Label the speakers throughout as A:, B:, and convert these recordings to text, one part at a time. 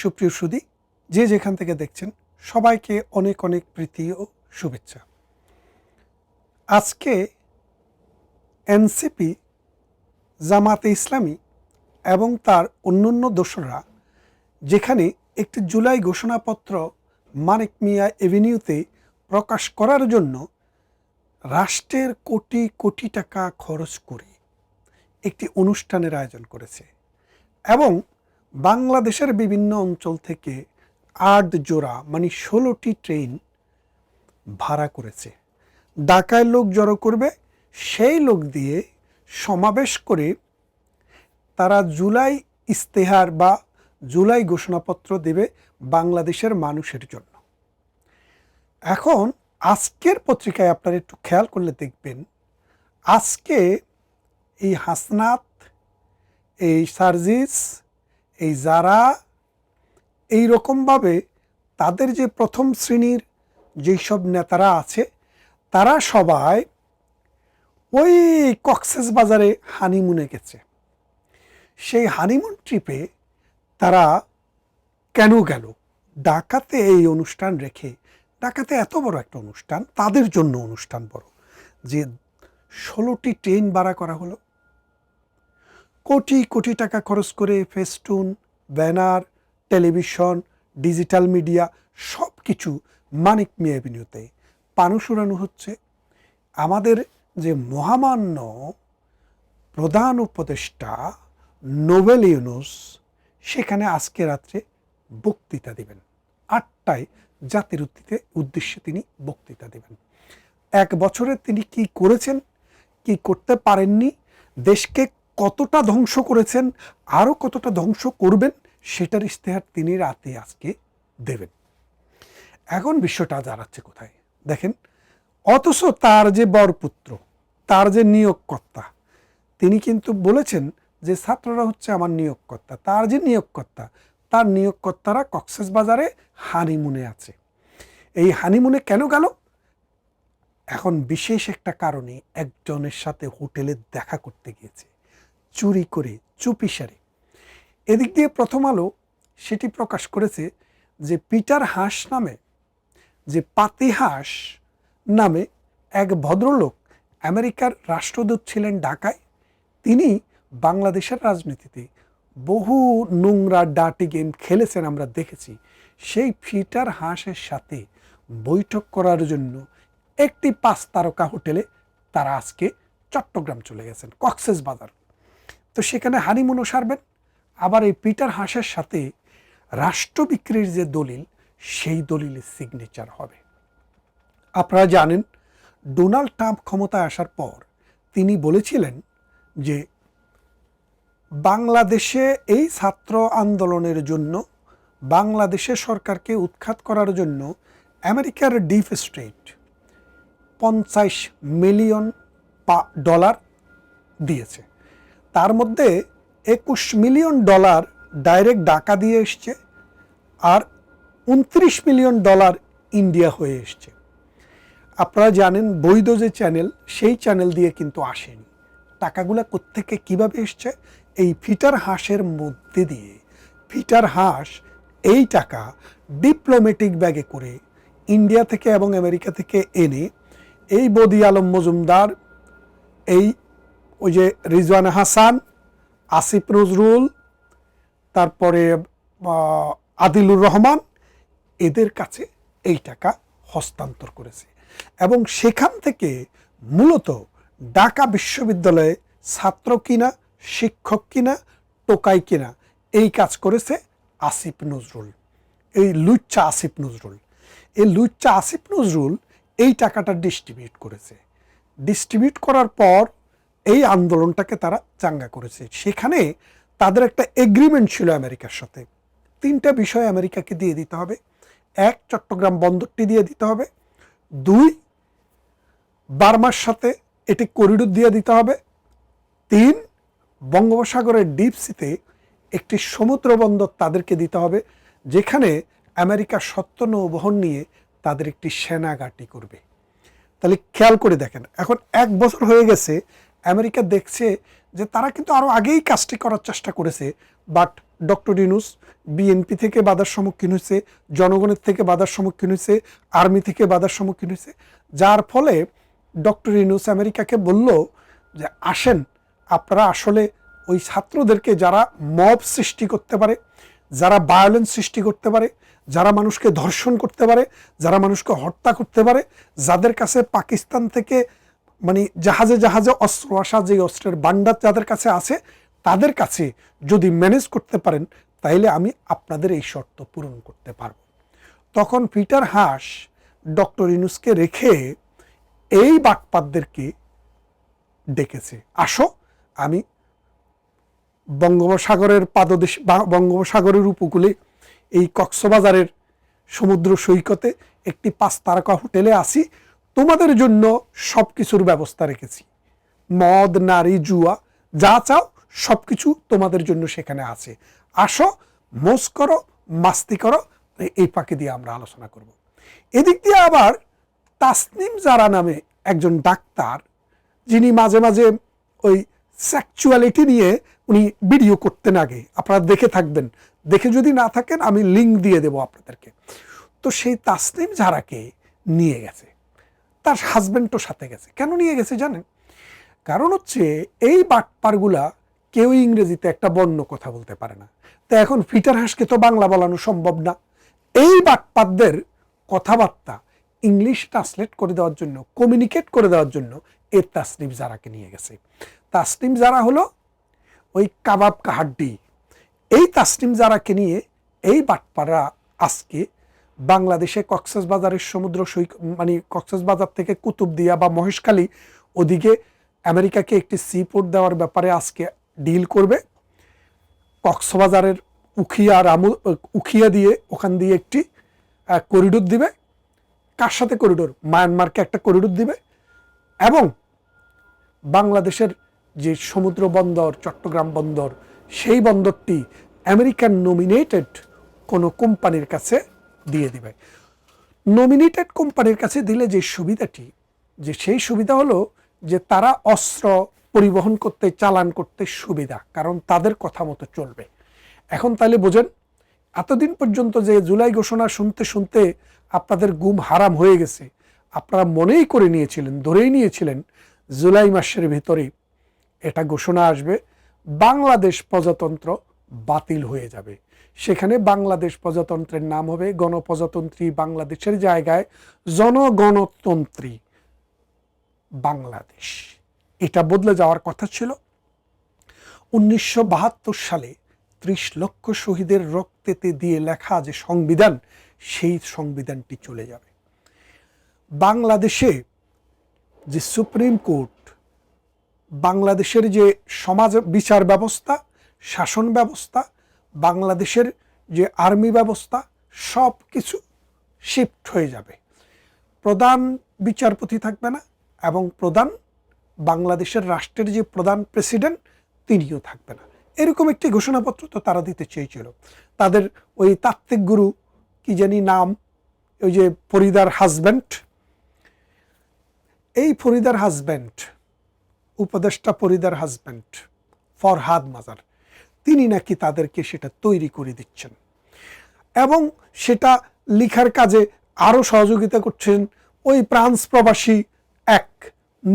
A: সুপ্রিয় সুদী, যে যেখান থেকে দেখছেন, সবাইকে অনেক অনেক প্রীতি ও শুভেচ্ছা। আজকে এনসিপি, জামাতে ইসলামী এবং তার অন্যান্য দোসররা, যেখানে একটি জুলাই ঘোষণাপত্র মানিক মিয়া এভিনিউতে প্রকাশ করার জন্য রাষ্ট্রের কোটি কোটি টাকা খরচ করে একটি অনুষ্ঠানের আয়োজন করেছে এবং বাংলাদেশের বিভিন্ন অঞ্চল থেকে আট জোড়া মানে ষোলোটি ট্রেন ভাড়া করেছে। ঢাকায় লোক জড়ো করবে, সেই লোক দিয়ে সমাবেশ করে তারা জুলাই ইস্তেহার বা জুলাই ঘোষণাপত্র দেবে বাংলাদেশের মানুষের জন্য। এখন আজকের পত্রিকায় আপনারা একটু খেয়াল করলে দেখবেন, আজকে এই হাসনাত, এই সার্জিস এই যারা এই রকমভাবে তাদের যে প্রথম শ্রেণির যেই সব নেতারা আছে, তারা সবাই ওই কক্সেস বাজারে হানিমুনে গেছে। সেই হানিমুন ট্রিপে তারা কেন গেল? ঢাকাতে এই অনুষ্ঠান রেখে ঢাকাতে এত বড় একটা অনুষ্ঠান, তাদের জন্য অনুষ্ঠান বড়। যে ষোলোটি ট্রেন ভাড়া করা হলো কোটি কোটি টাকা খরচ করে festoon, banner, television, digital media সব কিছু মানিক মিয়া অ্যাভিনিউতে উড়ানো হচ্ছে আমাদের যে মহামান্য প্রধান উপদেষ্টা নোবেল ইউনুস, সেখানে আজকে রাত্রে বক্তৃতা দেবেন। আটটায় জাতির উদ্দিতে, উদ্দেশ্যে তিনি বক্তৃতা দেবেন। এক বছরে তিনি কি করেছেন, কি করতে পারেননি, দেশকে কতটা ধ্বংস করেছেন, আরও কতটা ধ্বংস করবেন, সেটার ইশতেহার তিনি রাতে আজকে দেবেন। এখন বিশ্বটা দাঁড়াচ্ছে কোথায়? দেখেন, অথচ তার যে বরপুত্র, তার যে নিয়োগকর্তা, তিনি কিন্তু বলেছেন যে ছাত্ররা হচ্ছে আমার নিয়োগকর্তা, তার যে নিয়োগকর্তা, তার নিয়োগকর্তারা কক্সেস বাজারে হানিমুনে আছে। এই হানিমুনে কেন গেল? এখন বিশেষ একটা কারণে একজনের সাথে হোটেলে দেখা করতে গিয়েছে। চুরি করে, চুপিসারে। এদিক দিয়ে প্রথম আলো সেটি প্রকাশ করেছে যে পিটার হাঁস নামে, যে পাতিহাঁস নামে এক ভদ্রলোক আমেরিকার রাষ্ট্রদূত ছিলেন ঢাকায়। তিনি বাংলাদেশের রাজনীতিতে বহু নোংরা ডাটি গেম খেলেছেন আমরা দেখেছি। সেই ফিটার হাঁসের সাথে বৈঠক করার জন্য একটি পাঁচ তারকা হোটেলে তারা আজকে চট্টগ্রাম চলে গেছেন, কক্সেস বাজার। তো সেখানে হানিমুনও সারবেন। আবার এই পিটার হাঁসের সাথে রাষ্ট্র বিক্রির যে দলিল, সেই দলিলের সিগনেচার হবে। আপনারা জানেন, ডোনাল্ড ট্রাম্প ক্ষমতায় আসার পর তিনি বলেছিলেন যে, বাংলাদেশে এই ছাত্র আন্দোলনের জন্য, বাংলাদেশে সরকারকে উৎখাত করার জন্য আমেরিকার ডিপ স্টেট পঞ্চাশ মিলিয়ন ডলার দিয়েছে। তার মধ্যে একুশ মিলিয়ন ডলার ডাইরেক্ট ডাকা দিয়ে এসছে আর উনত্রিশ মিলিয়ন ডলার ইন্ডিয়া হয়ে এসছে। আপনারা জানেন বৈধ যে চ্যানেল, সেই চ্যানেল দিয়ে কিন্তু আসেনি। টাকাগুলো কোত্থেকে কীভাবে এসছে? এই ফিটার হাঁসের মধ্যে দিয়ে। ফিটার হাঁস এই টাকা ডিপ্লোম্যাটিক ব্যাগে করে ইন্ডিয়া থেকে এবং আমেরিকা থেকে এনে এই বদি আলম মজুমদার, এই ওই যে রিজওয়ান হাসান, আসিফ নজরুল, তারপরে আদিলুর রহমান, এদের কাছে এই টাকা হস্তান্তর করেছে। এবং সেখান থেকে মূলত ঢাকা বিশ্ববিদ্যালয়ে ছাত্র কিনা, শিক্ষক কিনা, টোকাই কিনা, এই কাজ করেছে আসিফ নজরুল। এই লুচ্চা আসিফ নজরুল। এই লুচ্চা আসিফ নজরুল এই টাকাটা ডিস্ট্রিবিউট করেছে। ডিস্ট্রিবিউট করার পর এই আন্দোলনটাকে তারা চাঙ্গা করেছে। সেখানে তাদের একটা এগ্রিমেন্ট ছিল আমেরিকার সাথে। তিনটা বিষয় আমেরিকাকে দিয়ে দিতে হবে। এক, চট্টগ্রাম বন্দরটি দিয়ে দিতে হবে। দুই, বার্মার সাথে এটি করিডোর দিয়ে দিতে হবে। তিন, বঙ্গোপসাগরের ডিপসিতে একটি সমুদ্র বন্দর তাদেরকে দিতে হবে, যেখানে আমেরিকা সত্য নৌবহন নিয়ে তাদের একটি সেনা ঘাঁটি করবে। তাহলে খেয়াল করে দেখেন, এখন এক বছর হয়ে গেছে আমেরিকা দেখছে যে তারা কিন্তু আরও আগেই কাজটি করার চেষ্টা করেছে বাট ডক্টর ইনুস বিএনপি থেকে বাধার সম্মুখীন হয়েছে, জনগণের থেকে বাধার সম্মুখীন হয়েছে, আর্মি থেকে বাধার সম্মুখীন হয়েছে। যার ফলে ডক্টর ইনুস আমেরিকাকে বলল যে, আসেন, আপনারা আসলে ওই ছাত্রদেরকে যারা মব সৃষ্টি করতে পারে, যারা ভায়োলেন্স সৃষ্টি করতে পারে, যারা মানুষকে ধর্ষণ করতে পারে, যারা মানুষকে হত্যা করতে পারে, যাদের কাছে পাকিস্তান থেকে মানে জাহাজে জাহাজে অস্ত্র আসা, যে অস্ত্রের বান্ডার যাদের কাছে আছে, তাদের কাছে যদি ম্যানেজ করতে পারেন, তাইলে আমি আপনাদের এই শর্ত পূরণ করতে পারব। তখন পিটার হাস ডক্টর ইনুসকে রেখে এই বাটপাতদেরকে ডেকেছে। আসো, আমি বঙ্গোপসাগরের পাদদেশ বঙ্গোপসাগরের উপকূলে এই কক্সবাজারের সমুদ্র সৈকতে একটি পাঁচ তারকা হোটেলে আসি। তোমাদের জন্য সব কিছুর ব্যবস্থা রেখেছি। মদ, নারী, জুয়া, যা চাও সব কিছু তোমাদের জন্য সেখানে আছে। আসো, মোজ করো, মাস্তি করো, এই পাকে দিয়ে আমরা আলোচনা করব। এদিক দিয়ে আবার তাসনিম জারা নামে একজন ডাক্তার, যিনি মাঝে মাঝে ওই সেক্সুয়ালিটি নিয়ে উনি ভিডিও করতেন আগে। আপনারা দেখে থাকবেন। দেখে যদি না থাকেন, আমি লিঙ্ক দিয়ে দেব আপনাদেরকে। তো সেই তাসনিম জারাকে নিয়ে গেছে। তার হাজব্যান্ডও সাথে গেছে। কেন নিয়ে গেছে জানেন? কারণ হচ্ছে এই বাটপারগুলা কেউ ইংরেজিতে একটা বর্ণ কথা বলতে পারে না। তো এখন ফিটার হাঁসকে তো বাংলা বলানো সম্ভব না। এই বাটপাতদের কথাবার্তা ইংলিশ ট্রান্সলেট করে দেওয়ার জন্য কমিউনিকেট করে দেওয়ার জন্য এর তাসনিম জারাকে নিয়ে গেছে। তাসনিম জারা হলো ওই কাবাব কাহাড্ডি। এই তাসনিম জারাকে নিয়ে এই বাটপাড়া আজকে বাংলাদেশে কক্সবাজারের সমুদ্র সৈক মানে কক্সবাজার থেকে কুতুবদিয়া বা মহেশখালী ওদিকে আমেরিকাকে একটি সি পোর্ট দেওয়ার ব্যাপারে আজকে ডিল করবে। কক্সবাজারের উখিয়া রামু উখিয়া দিয়ে ওখান দিয়ে একটি করিডোর দিবে। কার সাথে করিডোর মায়ানমারকে একটা করিডোর দিবে। এবং বাংলাদেশের যে সমুদ্র বন্দর, চট্টগ্রাম বন্দর, সেই বন্দরটি আমেরিকান নমিনেটেড কোনো কোম্পানির কাছে দিয়ে দিবে। নমিনেটেড কোম্পানির কাছে দিলে যে সুবিধাটি, যে সেই সুবিধা হলো যে তারা অস্ত্র পরিবহন করতে, চালান করতে সুবিধা, কারণ তাদের কথা মতো চলবে। এখন তাহলে বোঝেন, এতদিন পর্যন্ত যে জুলাই ঘোষণা শুনতে শুনতে আপনাদের গুম হারাম হয়ে গেছে, আপনারা মনেই করে নিয়েছিলেন, ধরেই নিয়েছিলেন জুলাই মাসের ভিতরে এটা ঘোষণা আসবে, বাংলাদেশ প্রজাতন্ত্র বাতিল হয়ে যাবে। সেখানে বাংলাদেশ প্রজাতন্ত্রের নাম হবে গণপ্রজাতন্ত্রী বাংলাদেশের জায়গায় জনগণতন্ত্রী বাংলাদেশ। এটা বদলে যাওয়ার কথা ছিল উনিশশো বাহাত্তর সালে ত্রিশ লক্ষ শহীদের রক্তেতে দিয়ে লেখা যে সংবিধান, সেই সংবিধানটি চলে যাবে। বাংলাদেশে যে সুপ্রিম কোর্ট, বাংলাদেশের যে সমাজ বিচার ব্যবস্থা, শাসন ব্যবস্থা বাংলাদেশের যে আর্মি ব্যবস্থা, সব কিছু শিফট হয়ে যাবে। প্রধান বিচারপতি থাকবে না এবং প্রধান বাংলাদেশের রাষ্ট্রের যে প্রধান প্রেসিডেন্ট তিনিও থাকবে না। এরকম একটি ঘোষণাপত্র তো তারা দিতে চেয়েছিল। তাদের ওই তাত্ত্বিক গুরু কি জানি নাম, ওই যে ফরিদার হাজব্যান্ড এই ফরিদার হাজব্যান্ড উপদেষ্টা ফরিদার হাজব্যান্ড ফরহাদ মাজার। তিনি নাকি তাদেরকে সেটা তৈরি করে দিচ্ছেন। এবং সেটা লিখার কাজে আরও সহযোগিতা করছেন ওই ফ্রান্স প্রবাসী এক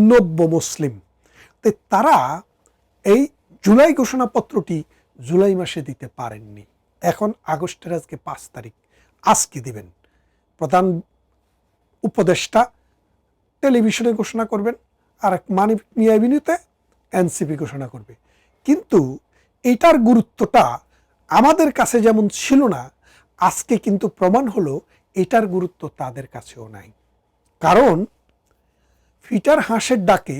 A: নব্য মুসলিম। তো তারা এই জুলাই ঘোষণাপত্রটি জুলাই মাসে দিতে পারেননি। এখন আগস্টের আজকে পাঁচ তারিখ। আজকে দিবেন। প্রধান উপদেষ্টা টেলিভিশনে ঘোষণা করবেন আর এক মানিক মিয়া বিনিতে এনসিপি ঘোষণা করবে। কিন্তু এটার গুরুত্বটা আমাদের কাছে যেমন ছিল না, আজকে কিন্তু প্রমাণ হলো এটার গুরুত্ব তাদের কাছেও নাই। কারণ ফিটার হাঁসের ডাকে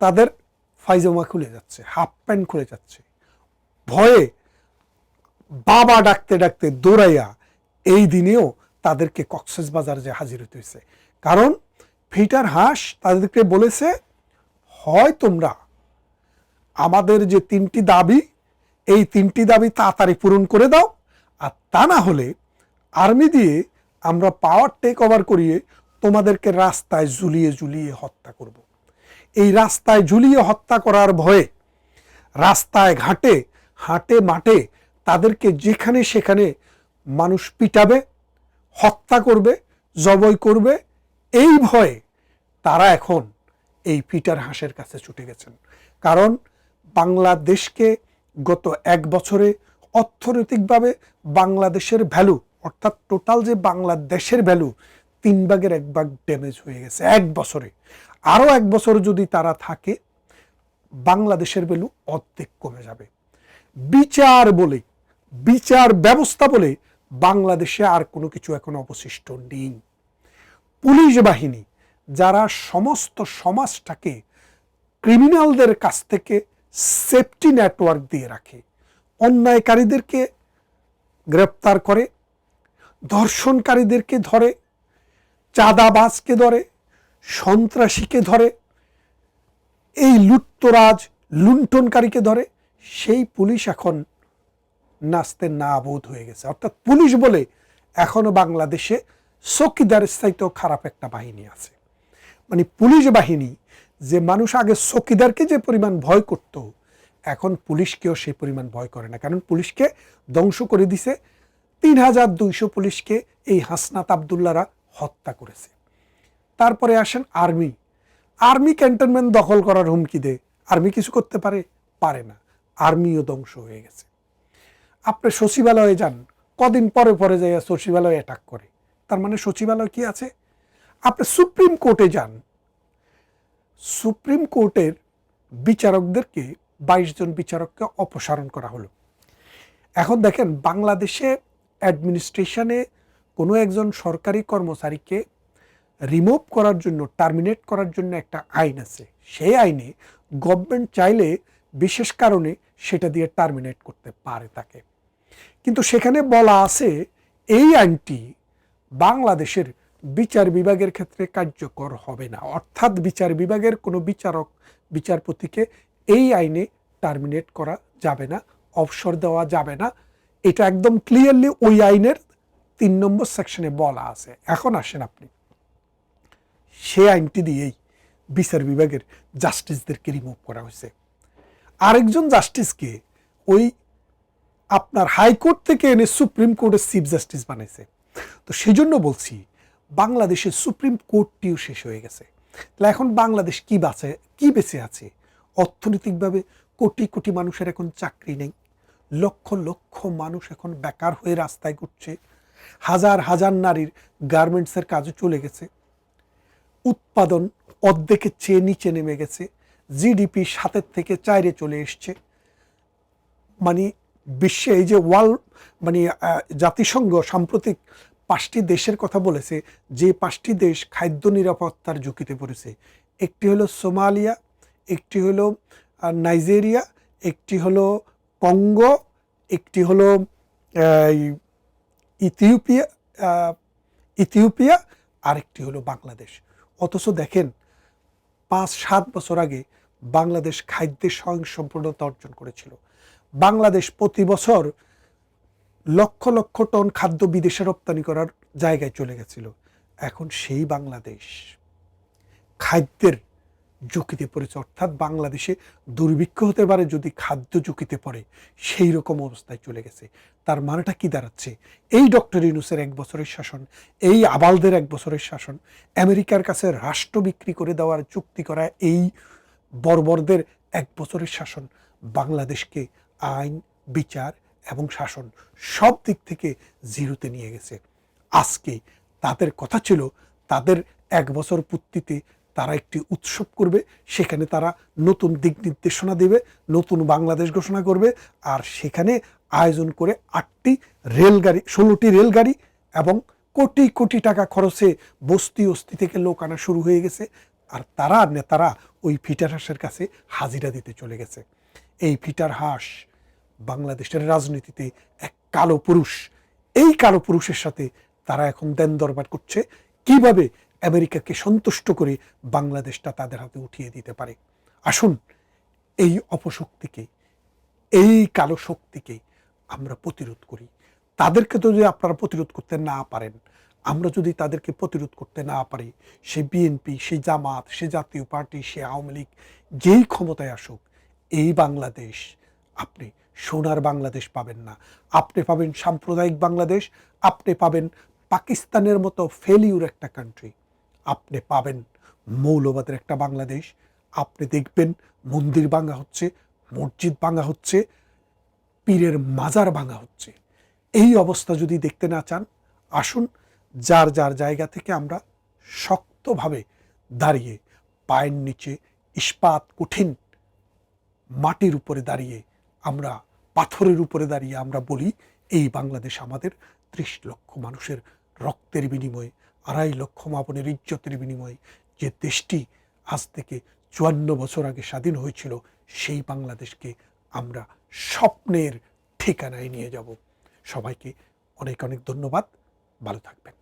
A: তাদের ফাইজামা খুলে যাচ্ছে, হাফ প্যান্ট খুলে যাচ্ছে। ভয়ে বাবা ডাকতে ডাকতে দৌড়াইয়া এই দিনেও তাদেরকে কক্সেস বাজার যে হাজির হতে হয়েছে কারণ ফিটার হাঁস তাদেরকে বলেছে, হয় তোমরা আমাদের যে তিনটি দাবি, এই তিনটি দাবি তাড়াতাড়ি পূরণ করে দাও আর তা না হলে আর্মি দিয়ে আমরা পাওয়ার টেক ওভার করিয়ে তোমাদেরকে রাস্তায় ঝুলিয়ে ঝুলিয়ে হত্যা করব। এই রাস্তায় ঝুলিয়ে হত্যা করার ভয়ে রাস্তায় ঘাটে, হাটে, মাঠে তাদেরকে যেখানে সেখানে মানুষ পিটাবে, হত্যা করবে, জবই করবে, এই ভয়ে তারা এখন এই পিটার হাঁসের কাছে ছুটে গেছেন কারণ বাংলাদেশকে গত এক বছরে অর্থনৈতিকভাবে বাংলাদেশের ভ্যালু অর্থাৎ টোটাল যে বাংলাদেশের ভ্যালু তিন ভাগের এক ভাগ ড্যামেজ হয়ে গেছে এক বছরে। আরও এক বছর যদি তারা থাকে, বাংলাদেশের ভ্যালু অর্ধেক কমে যাবে। বিচার বলে, বিচার ব্যবস্থা বলে বাংলাদেশে আর কোনো কিছু এখন অবশিষ্ট নেই। পুলিশ বাহিনী, যারা সমস্ত সমাজটাকে ক্রিমিনালদের কাছ থেকে সেফটি নেটওয়ার্ক দিয়ে রাখে। অন্যায়কারীদেরকে গ্রেপ্তার করে, ধর্ষণকারীদেরকে ধরে, চাঁদাবাজকে ধরে, সন্ত্রাসীকে ধরে, এই লুট্তরাজ, লুণ্ঠনকারীকে ধরে, সেই পুলিশ এখন নাচতে না বোধ হয়ে গেছে। অর্থাৎ পুলিশ বলে এখনও বাংলাদেশে চকিদারের চাইতেও খারাপ একটা বাহিনী আছে। মানে পুলিশ বাহিনী যে মানুষ আগে চকিদারকে যে পরিমাণ ভয় করত, এখন পুলিশকেও সেই পরিমাণ ভয় করে না। কারণ পুলিশকে ধ্বংস করে দিছে তিন হাজার দুইশো পুলিশকে এই হাসনাত আবদুল্লারা হত্যা করেছে। তারপরে আসেন আর্মি। আর্মি ক্যান্টনমেন্ট দখল করার হুমকি দেয়। আর্মি কিছু করতে পারে? পারে না। আর্মিও ধ্বংস হয়ে গেছে। আপনি সচিবালয়ে যান। কদিন পরে পরে যাইয়া সচিবালয় অ্যাটাক করে। তার মানে সচিবালয় কি আছে? আপনি সুপ্রিম কোর্টে যান। সুপ্রিম কোর্টের বিচারকদেরকে বাইশ জন বিচারককে অপসারণ করা হলো। এখন দেখেন বাংলাদেশে অ্যাডমিনিস্ট্রেশনে কোনো একজন সরকারি কর্মচারীকে রিমুভ করার জন্য, টার্মিনেট করার জন্য একটা আইন আছে। সেই আইনে গভর্নমেন্ট চাইলে বিশেষ কারণে সেটা দিয়ে টার্মিনেট করতে পারে তাকে। কিন্তু সেখানে বলা আছে, এই আইনটি বাংলাদেশের বিচার বিভাগের ক্ষেত্রে কার্যকর হবে না। অর্থাৎ বিচার বিভাগের কোনো বিচারক বিচারপতিকে এই আইনে টার্মিনেট করা যাবে না, অবসর দেওয়া যাবে না। এটা একদম ক্লিয়ারলি ওই আইনের তিন নম্বর সেকশনে বলা আছে। এখন আসেন আপনি। সে আইনটি দিয়েই বিচার বিভাগের জাস্টিসদেরকে রিমুভ করা হয়েছে। আরেকজন জাস্টিসকে ওই আপনার হাইকোর্ট থেকে এনে সুপ্রিম কোর্টের চিফ জাস্টিস বানাইছে। তো সেই জন্য বলছি বাংলাদেশের সুপ্রিম কোর্টটিও শেষ হয়ে গেছে। তাহলে এখন বাংলাদেশ কি বাঁচে, কি বেঁচে আছে? অর্থনৈতিকভাবে কোটি কোটি মানুষের এখন চাকরি নেই। লক্ষ লক্ষ মানুষ এখন বেকার হয়ে রাস্তায় ঘুরছে। হাজার হাজার নারীর গার্মেন্টসের কাজে চলে গেছে। উৎপাদন অর্ধেকের চেয়ে নিচে নেমে গেছে। জিডিপি সাতের থেকে চাইরে চলে এসছে। মানে বিশ্বে এই যে ওয়ার্ল্ড মানে জাতিসংঘ সাম্প্রতিক পাঁচটি দেশের কথা বলেছে, যে পাঁচটি দেশ খাদ্য নিরাপত্তার ঝুঁকিতে পড়েছে। একটি হলো সোমালিয়া, একটি হলো নাইজেরিয়া, একটি হলো কঙ্গো, একটি হলো ইথিওপিয়া ইথিওপিয়া, আরেকটি হলো বাংলাদেশ। অথচ দেখেন, পাঁচ সাত বছর আগে বাংলাদেশ খাদ্যে স্বয়ংসম্পূর্ণতা অর্জন করেছিল। বাংলাদেশ প্রতি বছর লক্ষ লক্ষ টন খাদ্য বিদেশে রপ্তানি করার জায়গায় চলে গেছিল। এখন সেই বাংলাদেশ। খাদ্যের ঝুঁকিতে পড়েছে। অর্থাৎ বাংলাদেশে দুর্ভিক্ষ হতে পারে যদি খাদ্য ঝুঁকিতে পড়ে, সেই রকম অবস্থায় চলে গেছে। তার মানেটা কি দাঁড়াচ্ছে? এই ডক্টর ইউনুসের এক বছরের শাসন, এই আবালদের এক বছরের শাসন, আমেরিকার কাছে রাষ্ট্র বিক্রি করে দেওয়ার চুক্তি করা, এই বর্বরদের এক বছরের শাসন, বাংলাদেশকে আইন, বিচার এবং শাসন সব দিক থেকে জিরোতে নিয়ে গেছে। আজকে তাদের কথা ছিল, তাদের এক বছর পূর্তিতে তারা একটি উৎসব করবে, সেখানে তারা নতুন দিক নির্দেশনা দেবে, নতুন বাংলাদেশ ঘোষণা করবে, আর সেখানে আয়োজন করে আটটি রেলগাড়ি, ষোলোটি রেলগাড়ি এবং কোটি কোটি টাকা খরচে বস্তি অস্তি থেকে লোক আনা শুরু হয়ে গেছে, আর তারা নেতারা ওই ফিটার হাঁসের কাছে হাজিরা দিতে চলে গেছে। এই ফিটার হাঁস বাংলাদেশের রাজনীতিতে এক কালো পুরুষ। এই কালো পুরুষের সাথে তারা এখন দেন দরবার করছে। কীভাবে আমেরিকাকে সন্তুষ্ট করে বাংলাদেশটা তাদের হাতে উঠিয়ে দিতে পারে? আসুন, এই অপশক্তিকে, এই কালো শক্তিকে আমরা প্রতিরোধ করি। তাদেরকে তো যদি আপনারা প্রতিরোধ করতে না পারেন, আমরা যদি তাদেরকে প্রতিরোধ করতে না পারি, সে বিএনপি সে জামাত, সে জাতীয় পার্টি, সে আওয়ামী লীগ, যেই ক্ষমতায় আসুক, এই বাংলাদেশ আপনি সোনার বাংলাদেশ পাবেন না। আপনি পাবেন সাম্প্রদায়িক বাংলাদেশ, আপনি পাবেন পাকিস্তানের মতো ফেলিউর একটা কান্ট্রি আপনি পাবেন মৌলবাদের একটা বাংলাদেশ। আপনি দেখবেন মন্দির ভাঙা হচ্ছে, মসজিদ ভাঙা হচ্ছে, পীরের মাজার ভাঙা হচ্ছে। এই অবস্থা যদি দেখতে না চান, আসুন যার যার জায়গা থেকে আমরা শক্তভাবে দাঁড়িয়ে পায়ের নিচে ইস্পাত কঠিন মাটির উপরে দাঁড়িয়ে আমরা পাথরের উপরে দাঁড়িয়ে আমরা বলি, এই বাংলাদেশ আমাদের ত্রিশ লক্ষ মানুষের রক্তের বিনিময়ে, আড়াই লক্ষ মাপনের ইজ্জতের বিনিময়ে। যে দেশটি আজ থেকে চুয়ান্ন বছর আগে স্বাধীন হয়েছিল, সেই বাংলাদেশকে আমরা স্বপ্নের ঠিকানায় নিয়ে যাব। সবাইকে অনেক অনেক ধন্যবাদ। ভালো থাকবেন।